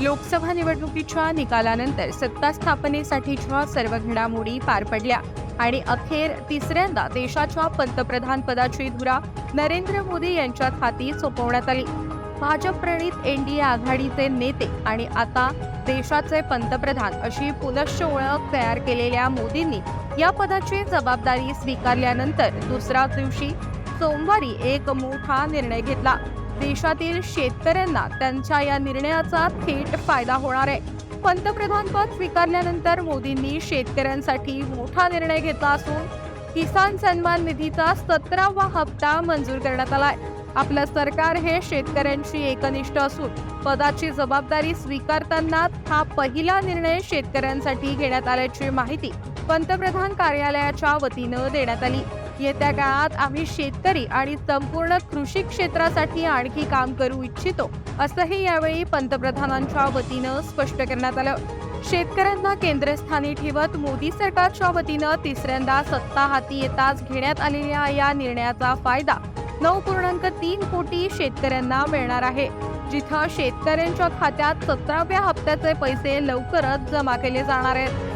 लोकसभा निवडणुकीच्या निकालानंतर सत्ता स्थापनेसाठीच्या सर्व घडामोडी पार पडल्या आणि अखेर तिसऱ्यांदा देशाच्या पंतप्रधान पदाची धुरा नरेंद्र मोदी यांच्या हाती सोपवण्यात आली. भाजप प्रणित एनडीए आघाडीचे नेते आणि आता देशाचे पंतप्रधान अशी पुनश्च ओळख तयार केलेल्या मोदींनी या पदाची जबाबदारी स्वीकारल्यानंतर दुसऱ्या दिवशी सोमवारी एक मोठा निर्णय घेतला. देशातील शेतकऱ्यांना त्यांच्या या निर्णयाचा थेट फायदा होणार आहे. पंतप्रधानपद स्वीकारल्यानंतर मोदींनी शेतकऱ्यांसाठी मोठा निर्णय घेतला असून किसान सन्मान निधीचा सतरावा हप्ता मंजूर करण्यात आलाय. आपलं सरकार हे शेतकऱ्यांशी एकनिष्ठ असून पदाची जबाबदारी स्वीकारताना हा पहिला निर्णय शेतकऱ्यांसाठी घेण्यात आल्याची माहिती पंतप्रधान कार्यालयाच्या वतीनं देण्यात आली. येत्या काळात आम्ही शेतकरी आणि संपूर्ण कृषी क्षेत्रासाठी आणखी काम करू इच्छितो असंही यावेळी पंतप्रधानांच्या वतीनं स्पष्ट करण्यात आलं. शेतकऱ्यांना केंद्रस्थानी ठेवत मोदी सरकारच्या वतीनं तिसऱ्यांदा सत्ता हाती येताच घेण्यात आलेल्या या निर्णयाचा फायदा नऊ पूर्णांक तीन कोटी शेतकऱ्यांना मिळणार आहे जिथं शेतकऱ्यांच्या खात्यात सतराव्या हप्त्याचे पैसे लवकरच जमा केले जाणार आहेत.